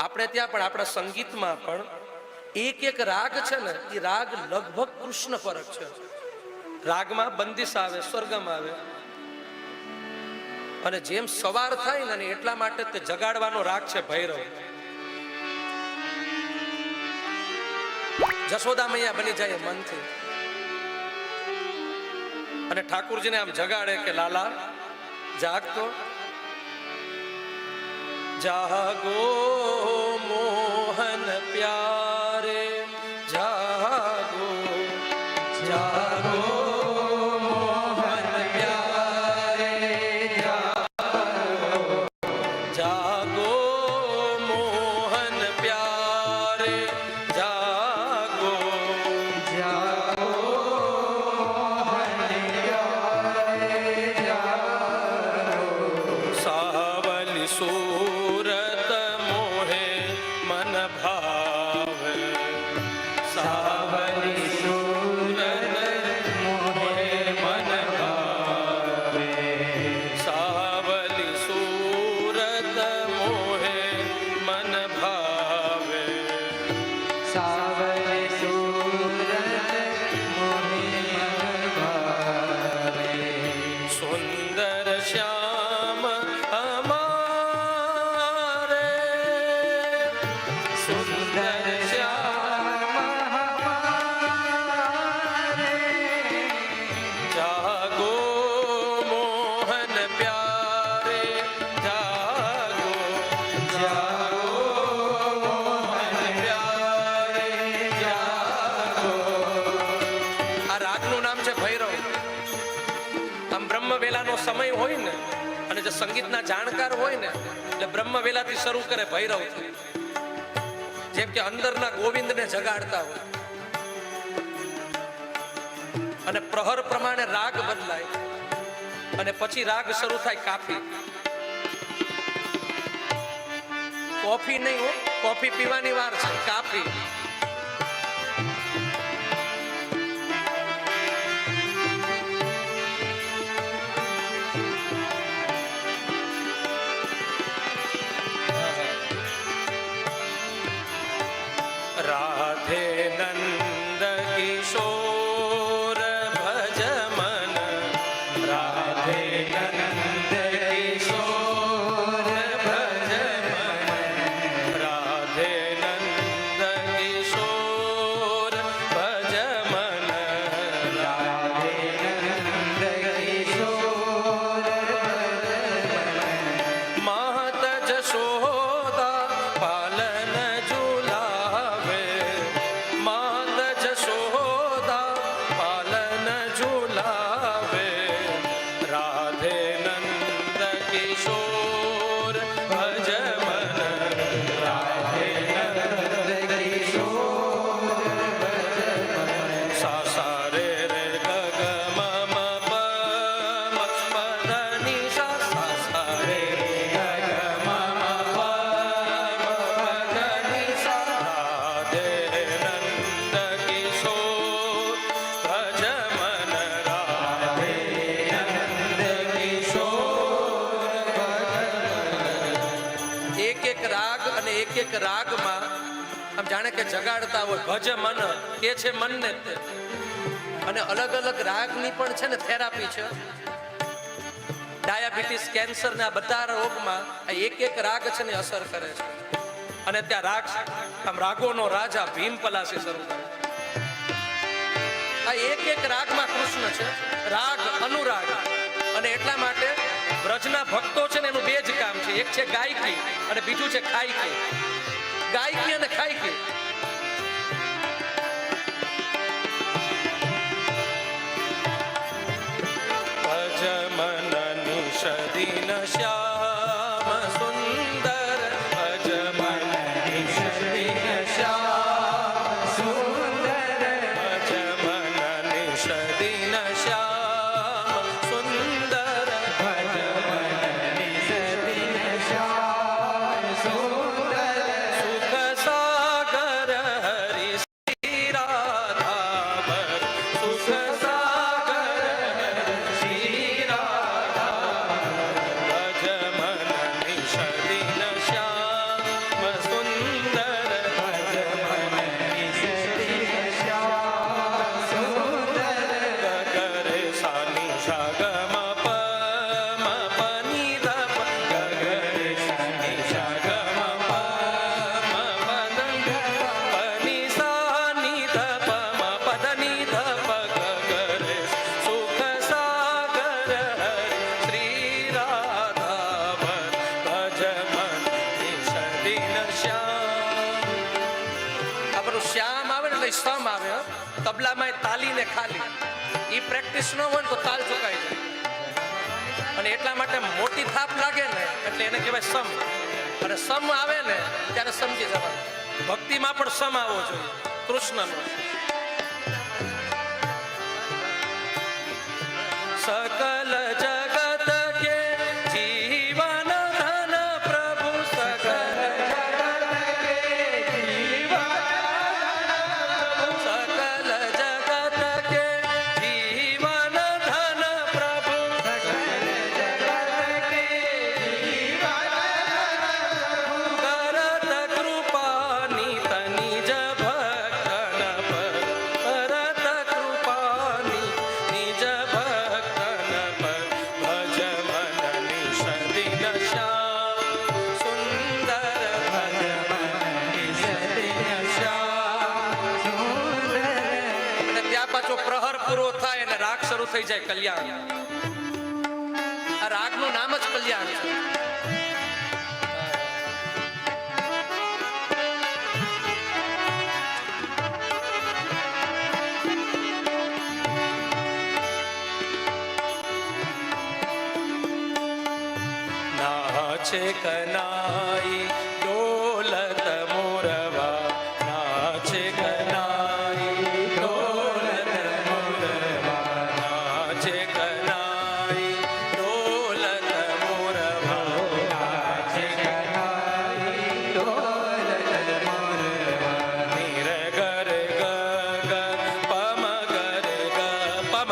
આપણે ત્યાં પણ, આપણા સંગીતમાં પણ એક એક રાગ છે ને, એ રાગ લગભગ કૃષ્ણ ફરક છે. રાગમાં બંદિશ આવે, સ્વર્ગમ આવે. અને જેમ સવાર થાય ને એટલા માટે તે જગાડવાનો રાગ છે ભૈરવ. જશોદા મૈયા બની જાય મનથી. અને ઠાકુરજીને આમ જગાડે કે, લાલા, જાગતો. જાગો. Oh. વેલાનો સમય હોય ને અને જે સંગીતના જાણકાર હોય ને એટલે બ્રહ્મ વેલાથી શરૂ કરે ભૈરવ જેમ કે અંદરના ગોવિંદને જગાડતા હોય. અને પ્રહર પ્રમાણે રાગ બદલાય, અને પછી રાગ શરૂ થાય કાફી. કોફી નહીં હો, કોફી પીવાની વાર છે, કાફી. એક એક રાગમાં આમ જાણે કે જગાડતા હોય. ભજ મન, કે છે મનને અને અલગ અલગ રાગની પણ છે ને થેરાપી છે. ડાયાબિટીસ, કેન્સર ના બધા રોગમાં આ એક એક રાગ છે ને અસર કરે છે. અને ત્યાં રાગ આમ રાગોનો રાજા ભીમ પલાસી શરૂ કરે. આ એક એક રાગમાં કૃષ્ણ છે. રાગ, અનુરાગ. અને એટલા માટે વ્રજના ભક્તો છે ને એનું બે જ કામ છે. એક છે ગાયકી અને બીજું છે ખાયકી. ગાયકી અને ખાયકી. ભજ મન નિષદિન શ્યામ સમ આવે તબલામાં તાલી ને ખાલી. એ પ્રેક્ટિસ ન હોય તો તાલ ચુકાઈ જાય. અને એટલા માટે મોટી થાપ લાગે ને, એટલે એને કહેવાય સમ. અને સમ આવે ને, ત્યારે સમજી જવાનું. ભક્તિમાં પણ સમ આવવો જોઈએ. કૃષ્ણનો. થઈ જાય કલ્યાણ. આ રાગનું નામ જ કલ્યાણ છે. નાચે કનાઈ ડોલત મોરવા નાચે કનાઈ ડોલત મોરવા નાચે કનાઈ ડોલત મોરવા નાચે નીર ગર ગ ગ પમ ગર ગ પમ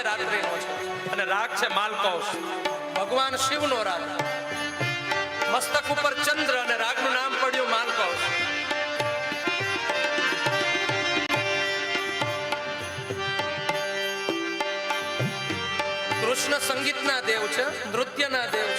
મધ્ય રાત્રિનો છે. અને રાગ છે માલકૌશ. ભગવાન શિવનો રાગ. મસ્તક ઉપર ચંદ્ર અને રાગનું નામ પડ્યું માલકૌશ. કૃષ્ણ સંગીતના દેવ છે, નૃત્યના દેવ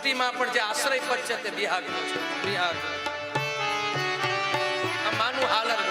પુષ્ટિમાં પણ જે આશ્રય પદ છે તે બિહાર છે. બિહાર આ માનું હાલરડું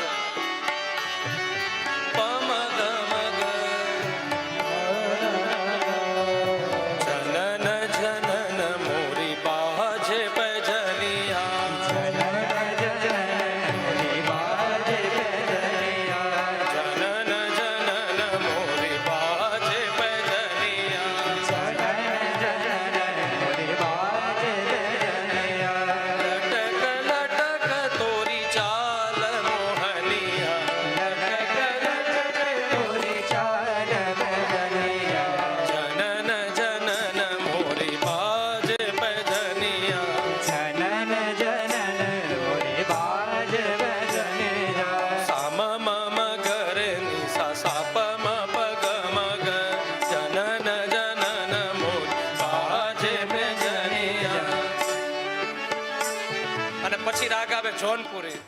જોનપુરી.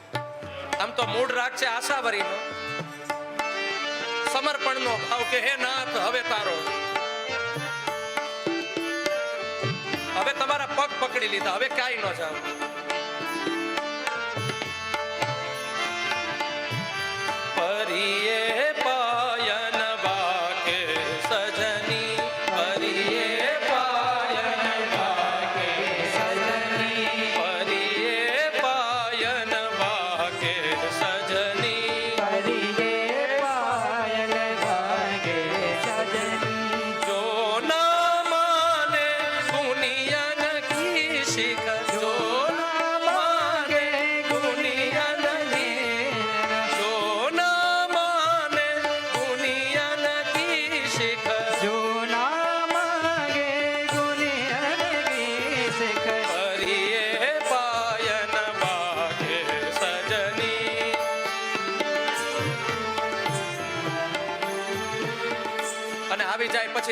આમ તો મૂળ રાગ છે આશાવરીનો. સમર્પણનો ભાવ કે, હે નાથ, હવે તારો. હવે તમારા પગ પકડી લીધા, હવે કાંઈ ન જાવ પરીએ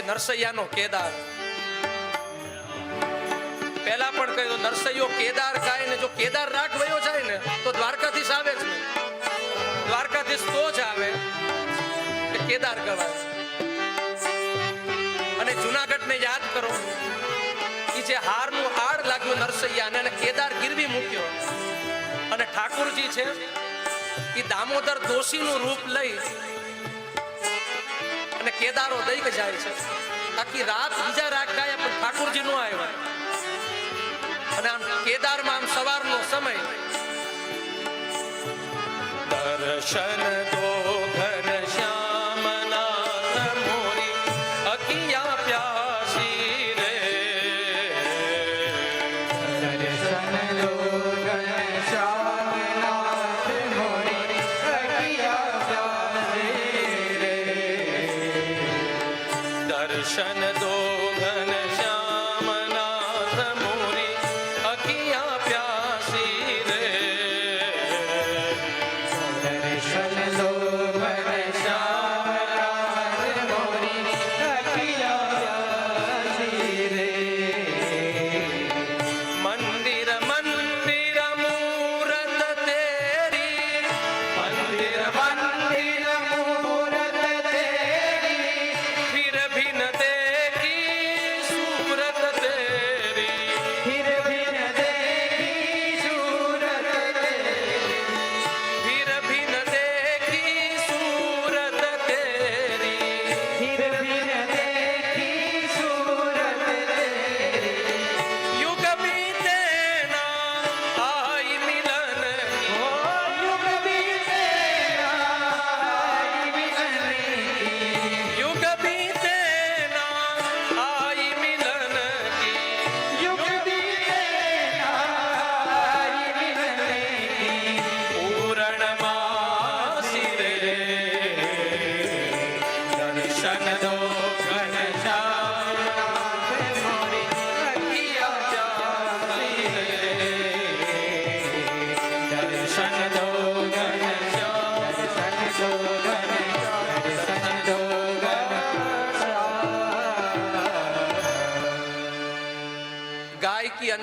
નરસૈયાનો કેદાર. પહેલા પણ કહ્યું, નરસૈયો કેદાર ગાય ને જો કેદાર રાગ વયો જાય ને, તો દ્વારકાધીશ આવે જ દ્વારકાધીશ તો જ આવે કેદાર ગવાય. અને જુનાગઢ ને યાદ કરો એ જે હારનું હાડ લાગ્યું નરસૈયાને અને કેદાર ગીરવી મૂક્યો. અને ઠાકુરજી છે એ દામોદર દોશીનું રૂપ લઈ કેદારો દઈ કે જાય છે. આખી રાત બીજા રાગ ગાયા પણ ઠાકુરજી નો આવ્યા. અને આમ કેદારમાં આમ સવારનો સમય. દર્શન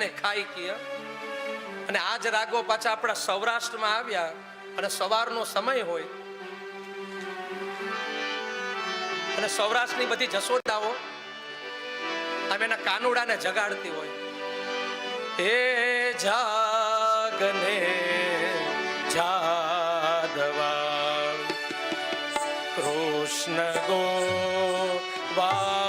અને ખાયકી હં? અને આ જ રાગો પાછા આપણા સૌરાષ્ટ્રમાં આવ્યા અને સવારનો સમય હોય અને સૌરાષ્ટ્રની બધી જસોદાઓ આમ એના કાનુડાને જગાડતી હોય હે જાગને જાદવા, કૃષ્ણ ગો વાડિયા